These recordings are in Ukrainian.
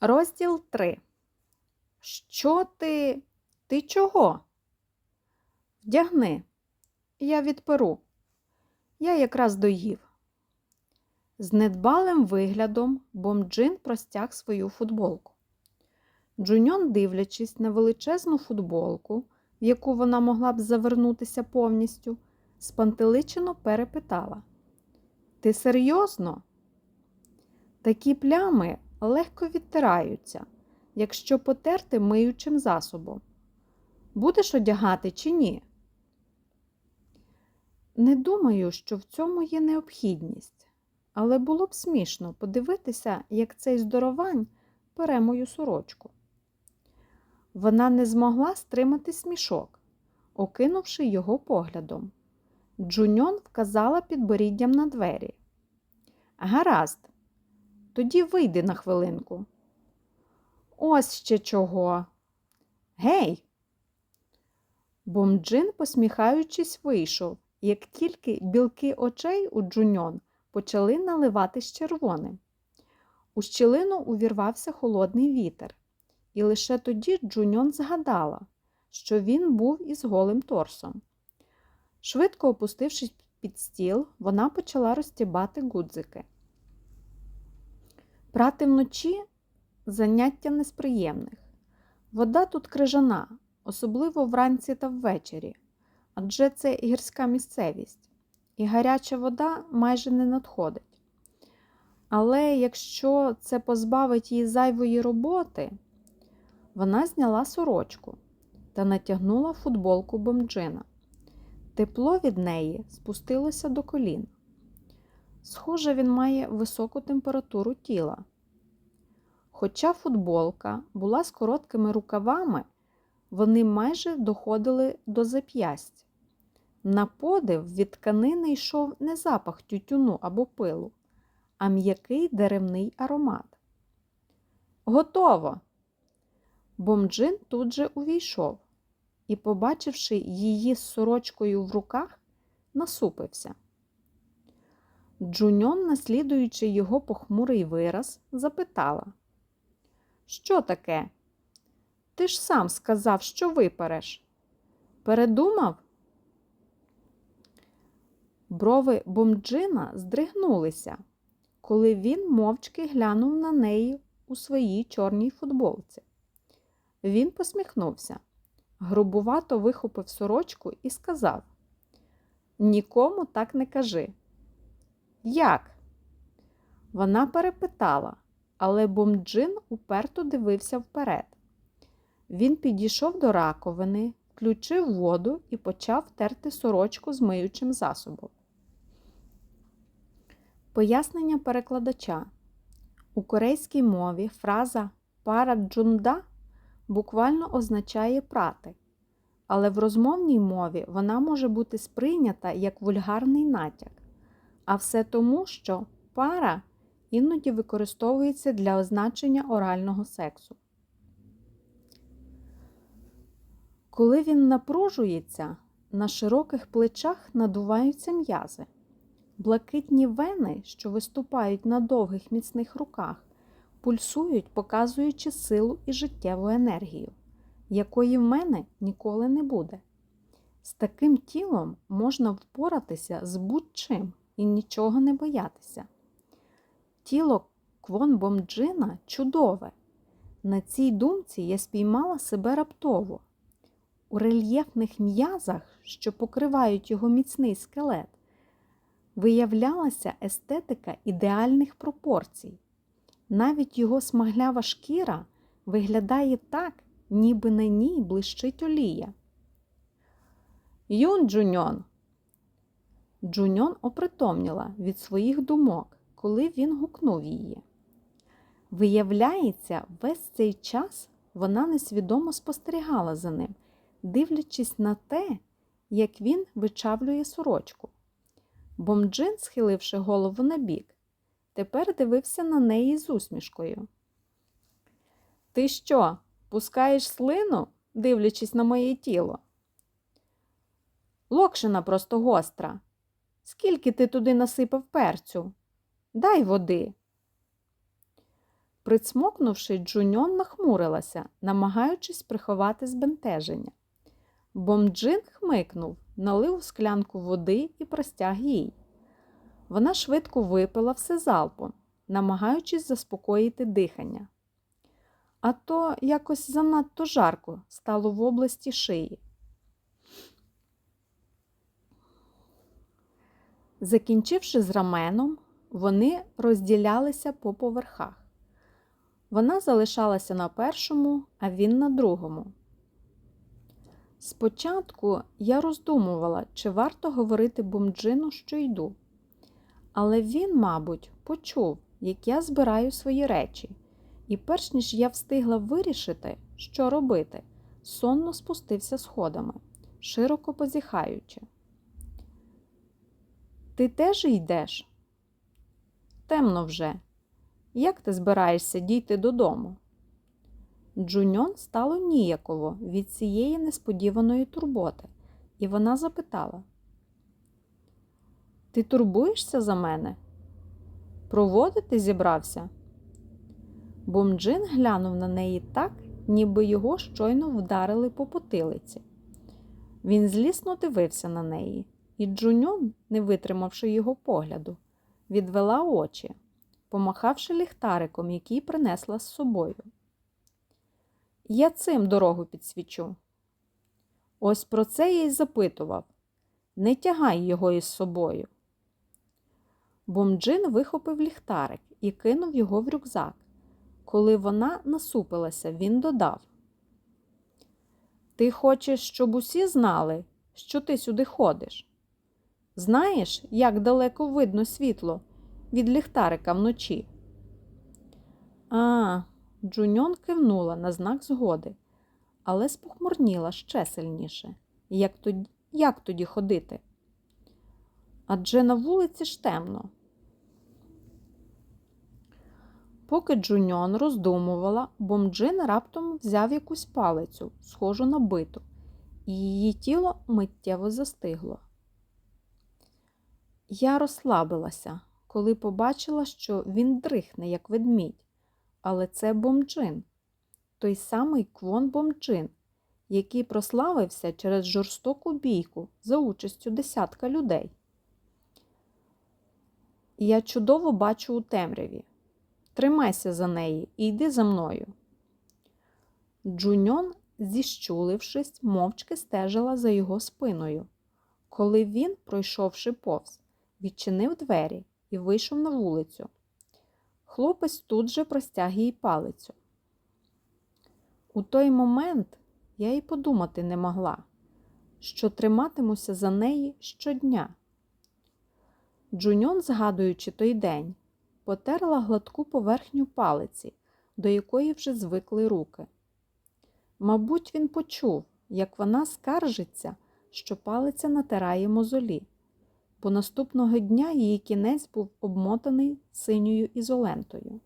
Розділ 3. Що ти? Ти чого? Вдягни. Я відперу. Я якраз доїв. З недбалим виглядом Бомджин простяг свою футболку. Джуньон, дивлячись на величезну футболку, в яку вона могла б завернутися повністю, спантеличено перепитала: Ти серйозно? Такі плями легко відтираються, якщо потерти миючим засобом. Будеш одягати чи ні? Не думаю, що в цьому є необхідність, але було б смішно подивитися, як цей здоровань пере мою сорочку. Вона не змогла стримати смішок, окинувши його поглядом. Джуньон вказала підборіддям на двері. Гаразд, тоді вийди на хвилинку. Ось ще чого. Гей. Бомджин, посміхаючись, вийшов, як тільки білки очей у Джуньон почали наливатись червоним. У щілину увірвався холодний вітер, і лише тоді Джуньон згадала, що він був із голим торсом. Швидко опустившись під стіл, вона почала розтібати гудзики. Прати вночі заняття не з приємних. Вода тут крижана, особливо вранці та ввечері, адже це гірська місцевість, і гаряча вода майже не надходить. Але якщо це позбавить її зайвої роботи, вона зняла сорочку та натягнула футболку бомджина. Тепло від неї спустилося до колін. Схоже, він має високу температуру тіла. Хоча футболка була з короткими рукавами, вони майже доходили до зап'ясть. На подив від тканини йшов не запах тютюну або пилу, а м'який деревний аромат. Готово! Бомджин тут же увійшов і, побачивши її з сорочкою в руках, насупився. Джуньон, наслідуючи його похмурий вираз, запитала Що таке? Ти ж сам сказав, що випереш. Передумав? Брови бомджина здригнулися, коли він мовчки глянув на неї у своїй чорній футболці. Він посміхнувся, грубувато вихопив сорочку і сказав Нікому так не кажи. Як? Вона перепитала, але бомджин уперто дивився вперед. Він підійшов до раковини, включив воду і почав терти сорочку з миючим засобом. Пояснення перекладача. У корейській мові фраза параджунда буквально означає прати, але в розмовній мові вона може бути сприйнята як вульгарний натяк. А все тому, що пара іноді використовується для означення орального сексу. Коли він напружується, на широких плечах надуваються м'язи. Блакитні вени, що виступають на довгих міцних руках, пульсують, показуючи силу і життєву енергію, якої в мене ніколи не буде. З таким тілом можна впоратися з будь-чим і нічого не боятися. Тіло Квон Бомджина чудове. На цій думці я спіймала себе раптово. У рельєфних м'язах, що покривають його міцний скелет, виявлялася естетика ідеальних пропорцій. Навіть його смаглява шкіра виглядає так, ніби на ній блищить олія. Юн Джуньон. Джуньон опритомніла від своїх думок, коли він гукнув її. Виявляється, весь цей час вона несвідомо спостерігала за ним, дивлячись на те, як він вичавлює сорочку. Бомджин, схиливши голову набік, тепер дивився на неї з усмішкою. Ти що, пускаєш слину, дивлячись на моє тіло? Локшина просто гостра. Скільки ти туди насипав перцю? Дай води. Прицмокнувши, Джуньон нахмурилася, намагаючись приховати збентеження. Бомджин хмикнув, налив у склянку води і простяг їй. Вона швидко випила все залпом, намагаючись заспокоїти дихання. А то якось занадто жарко стало в області шиї. Закінчивши з раменом, вони розділялися по поверхах. Вона залишалася на першому, а він на другому. Спочатку я роздумувала, чи варто говорити бомджину, що йду. Але він, мабуть, почув, як я збираю свої речі, і перш ніж я встигла вирішити, що робити, сонно спустився сходами, широко позіхаючи. Ти теж йдеш? Темно вже. Як ти збираєшся дійти додому? Джуньон стало ніяково від цієї несподіваної турботи, і вона запитала: Ти турбуєшся за мене? Проводити зібрався? Бомджин глянув на неї так, ніби його щойно вдарили по потилиці. Він злісно дивився на неї, і Джуньон, не витримавши його погляду, відвела очі, помахавши ліхтариком, який принесла з собою. Я цим дорогу підсвічу. Ось про це я й запитував. Не тягай його із собою. Бомджин вихопив ліхтарик і кинув його в рюкзак. Коли вона насупилася, він додав: Ти хочеш, щоб усі знали, що ти сюди ходиш? Знаєш, як далеко видно світло від ліхтарика вночі? А, Джуньон кивнула на знак згоди, але спохмурніла ще сильніше. Як тоді, як тоді ходити? Адже на вулиці ж темно. Поки Джуньон роздумувала, бомджин раптом взяв якусь палицю, схожу на биту, і її тіло миттєво застигло. Я розслабилася, коли побачила, що він дрихне, як ведмідь. Але це бомджин, той самий квон бомджин, який прославився через жорстоку бійку за участю десятка людей. Я чудово бачу у темряві. Тримайся за неї і йди за мною. Джуньон, зіщулившись, мовчки стежила за його спиною. Коли він, пройшовши повз, відчинив двері і вийшов на вулицю. Хлопець тут же простяг їй палицю. У той момент я й подумати не могла, що триматимуся за неї щодня. Джуньон, згадуючи той день, потерла гладку поверхню палиці, до якої вже звикли руки. Мабуть, він почув, як вона скаржиться, що палиця натирає мозолі бо наступного дня її кінець був обмотаний синьою ізолентою.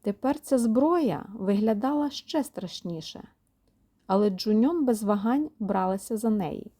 Тепер ця зброя виглядала ще страшніше, але Джуньон без вагань бралася за неї.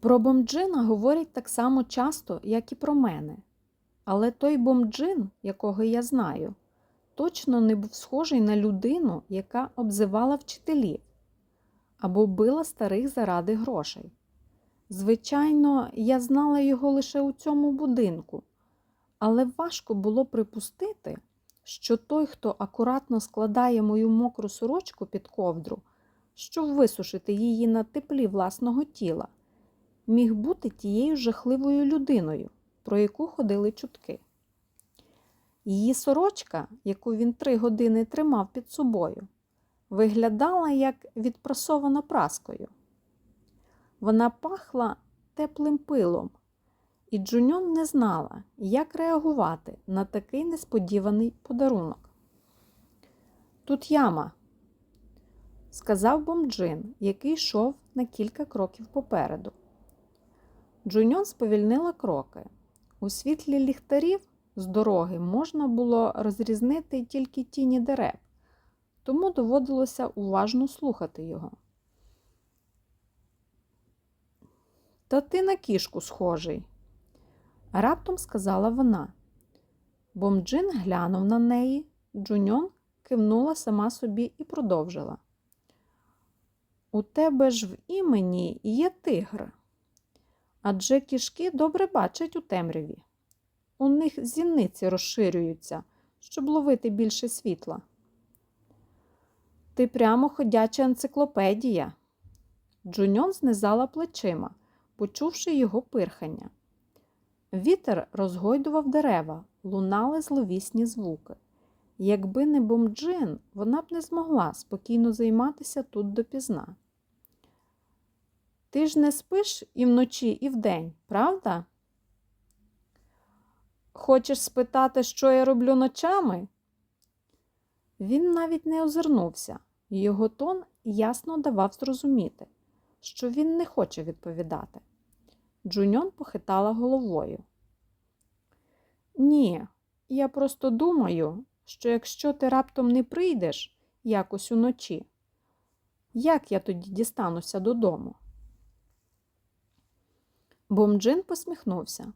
Про бомджина говорять так само часто, як і про мене. Але той бомджин, якого я знаю, точно не був схожий на людину, яка обзивала вчителів або била старих заради грошей. Звичайно, я знала його лише у цьому будинку, але важко було припустити, що той, хто акуратно складає мою мокру сорочку під ковдру, щоб висушити її на теплі власного тіла, міг бути тією жахливою людиною, про яку ходили чутки. Її сорочка, яку він три години тримав під собою, виглядала як відпрасована праскою. Вона пахла теплим пилом, і Джуньон не знала, як реагувати на такий несподіваний подарунок. Тут яма, сказав бомджин, який йшов на кілька кроків попереду. Джуньон сповільнила кроки. У світлі ліхтарів з дороги можна було розрізнити тільки тіні дерев, тому доводилося уважно слухати його. Та ти на кішку схожий, раптом сказала вона. Бомджин глянув на неї, Джуньон кивнула сама собі і продовжила. У тебе ж в імені є тигр. Адже кішки добре бачать у темряві. У них зіниці розширюються, щоб ловити більше світла. Ти прямо ходяча енциклопедія. Джуньон знизала плечима, почувши його пирхання. Вітер розгойдував дерева, лунали зловісні звуки. Якби не бомджин, вона б не змогла спокійно займатися тут допізна. Ти ж не спиш і вночі, і вдень, правда? Хочеш спитати, що я роблю ночами? Він навіть не озирнувся, його тон ясно давав зрозуміти, що він не хоче відповідати. Джуньон похитала головою. Ні, я просто думаю, що якщо ти раптом не прийдеш якось уночі, як я тоді дістануся додому? Бомджин посміхнувся.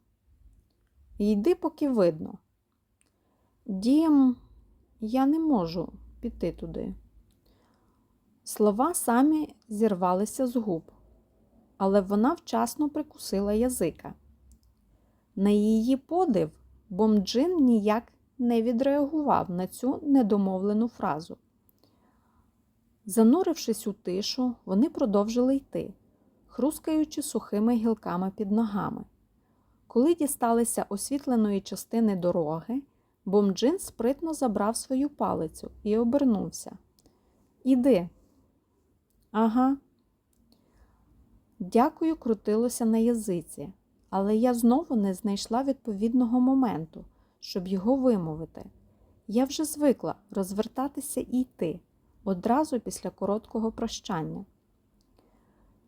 Йди, поки видно. Дім, я не можу піти туди. Слова самі зірвалися з губ, але вона вчасно прикусила язика. На її подив, Бомджин ніяк не відреагував на цю недомовлену фразу. Занурившись у тишу, вони продовжили йти, хрускаючи сухими гілками під ногами. Коли дісталися освітленої частини дороги, Бомджин спритно забрав свою палицю і обернувся. Іди. Ага. Дякую, крутилося на язиці, але я знову не знайшла відповідного моменту, щоб його вимовити. Я вже звикла розвертатися і йти одразу після короткого прощання.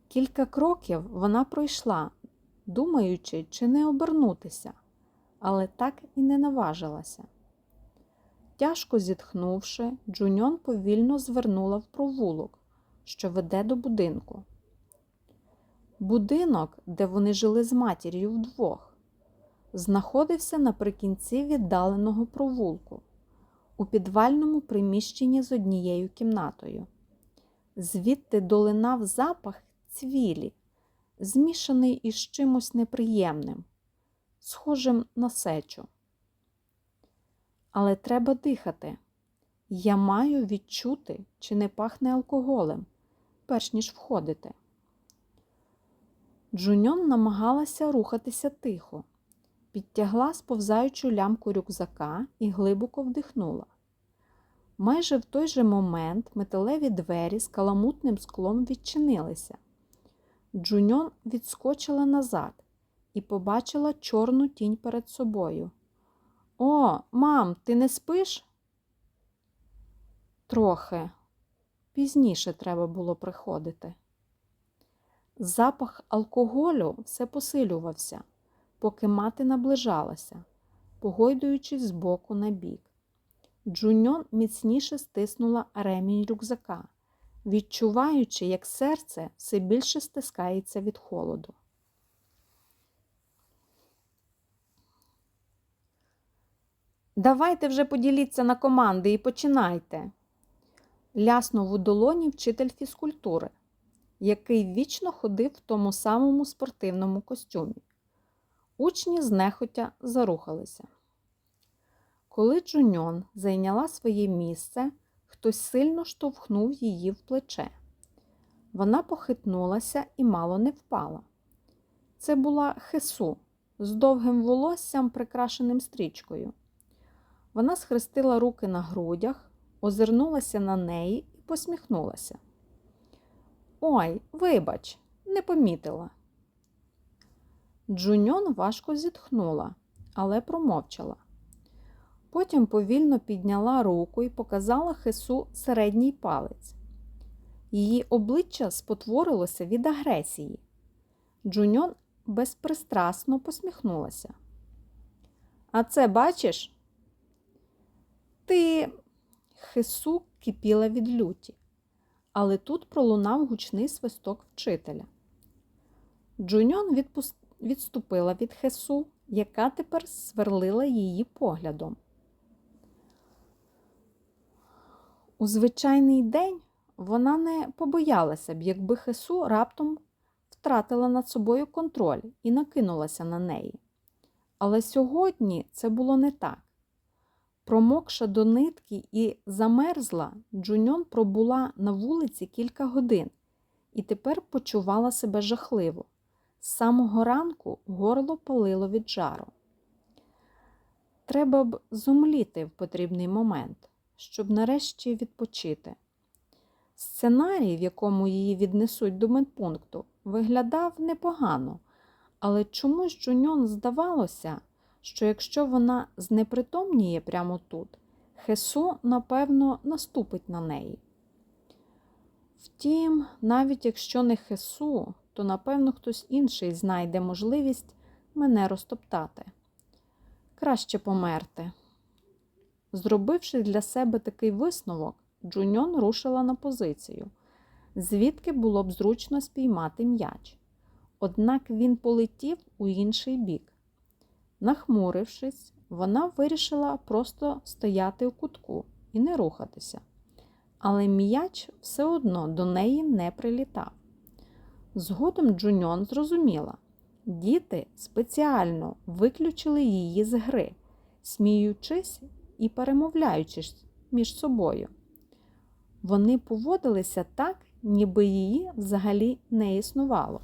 Кілька кроків вона пройшла, думаючи, чи не обернутися, але так і не наважилася. Тяжко зітхнувши, Джуньон повільно звернула в провулок, що веде до будинку. Будинок, де вони жили з матір'ю вдвох, знаходився наприкінці віддаленого провулку, у підвальному приміщенні з однією кімнатою. Звідти долинав запах цвілі, змішаний із чимось неприємним, схожим на сечу. Але треба дихати. Я маю відчути, чи не пахне алкоголем, перш ніж входити. Джуньон намагалася рухатися тихо, підтягла сповзаючу лямку рюкзака і глибоко вдихнула. Майже в той же момент металеві двері з каламутним склом відчинилися. Джуньон відскочила назад і побачила чорну тінь перед собою. О, мам, ти не спиш? Трохи. Пізніше треба було приходити. Запах алкоголю все посилювався, поки мати наближалася, погойдуючись з боку на бік. Джуньон міцніше стиснула ремінь рюкзака, відчуваючи, як серце все більше стискається від холоду. Давайте вже поділіться на команди і починайте. Ляснув у долоні вчитель фізкультури, який вічно ходив в тому самому спортивному костюмі. Учні знехотя зарухалися. Коли Джуньон зайняла своє місце, хтось сильно штовхнув її в плече. Вона похитнулася і мало не впала. Це була хесу з довгим волоссям, прикрашеним стрічкою. Вона схрестила руки на грудях, озирнулася на неї і посміхнулася. Ой, вибач, не помітила. Джуньон важко зітхнула, але промовчала. Потім повільно підняла руку і показала Хесу середній палець. Її обличчя спотворилося від агресії. Джуньон безпристрасно посміхнулася. А це бачиш? Ти Хесу кипіла від люті, але тут пролунав гучний свисток вчителя. Джуньон відпуст... відступила від Хесу яка тепер сверлила її поглядом. У звичайний день вона не побоялася б, якби Хесу раптом втратила над собою контроль і накинулася на неї. Але сьогодні це було не так. Промокша до нитки і замерзла, Джуньон пробула на вулиці кілька годин і тепер почувала себе жахливо. З самого ранку горло палило від жару. Треба б зумліти в потрібний момент, щоб нарешті відпочити. Сценарій, в якому її віднесуть до медпункту, виглядав непогано, але чомусь Джуньон здавалося, що якщо вона знепритомніє прямо тут, Хесу, напевно, наступить на неї. Втім, навіть якщо не Хесу, то напевно хтось інший знайде можливість мене розтоптати. Краще померти. Зробивши для себе такий висновок, Джуньон рушила на позицію, звідки було б зручно спіймати м'яч. Однак він полетів у інший бік. Нахмурившись, вона вирішила просто стояти у кутку і не рухатися. Але м'яч все одно до неї не прилітав. Згодом Джуньон зрозуміла, діти спеціально виключили її з гри, сміючись і перемовляючись між собою. Вони поводилися так, ніби її взагалі не існувало.